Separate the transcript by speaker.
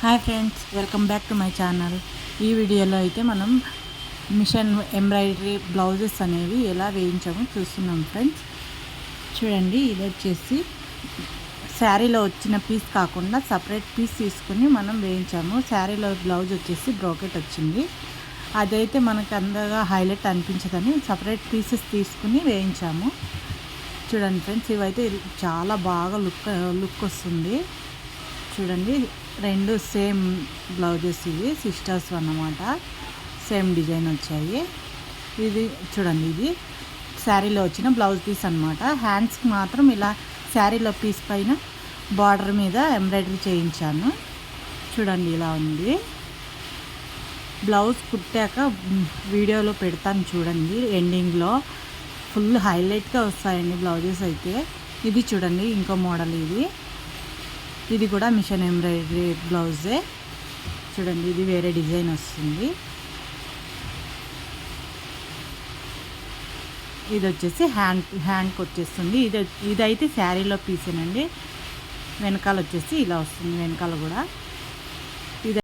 Speaker 1: Hi friends welcome back to my channel ఈ వీడియోలో అయితే మనం మిషన్ ఎంబ్రాయిడరీ బ్లౌజెస్ అనేవి ఎలా వేయించామో చూస్తున్నాం ఫ్రెండ్స్ చూడండి ఇది వచ్చేసి శారీలో వచ్చిన పీస్ కాకుండా సపరేట్ పీస్ తీసుకుని మనం వేయించాము. శారీలో బ్లౌజ్ వచ్చేసి బ్రోకెట్ వచ్చింది. అదైతే మనకు అందగా హైలైట్ అనిపించదని సపరేట్ పీసెస్ తీసుకుని వేయించాము. చూడండి ఫ్రెండ్స్ ఇవైతే చాలా బాగా లుక్ లుక్ వస్తుంది. చూడండి రెండు సేమ్ బ్లౌజెస్ ఇవి సిస్టర్స్ అన్నమాట. సేమ్ డిజైన్ వచ్చాయి. ఇది చూడండి ఇది శారీలో వచ్చిన బ్లౌజ్ పీస్ అనమాట హ్యాండ్స్కి మాత్రం ఇలా శారీలో పీస్ పైన బార్డర్ మీద ఎంబ్రాయిడరీ చేయించాను. చూడండి ఇలా ఉంది. బ్లౌజ్ కుట్టాక వీడియోలో పెడతాను చూడండి ఎండింగ్లో. ఫుల్ హైలైట్గా వస్తాయండి బ్లౌజెస్ అయితే. ఇది చూడండి ఇంకో మోడల్ ఇది. ఇది కూడా మిషన్ ఎంబ్రాయిడరీ బ్లౌజే. చూడండి ఇది వేరే డిజైన్ వస్తుంది. ఇది వచ్చేసి హ్యాండ్ హ్యాండ్కి వచ్చేస్తుంది ఇది ఇదైతే శారీలో పీసేనండి. వెనకాల వచ్చేసి ఇలా వస్తుంది వెనకాల కూడా.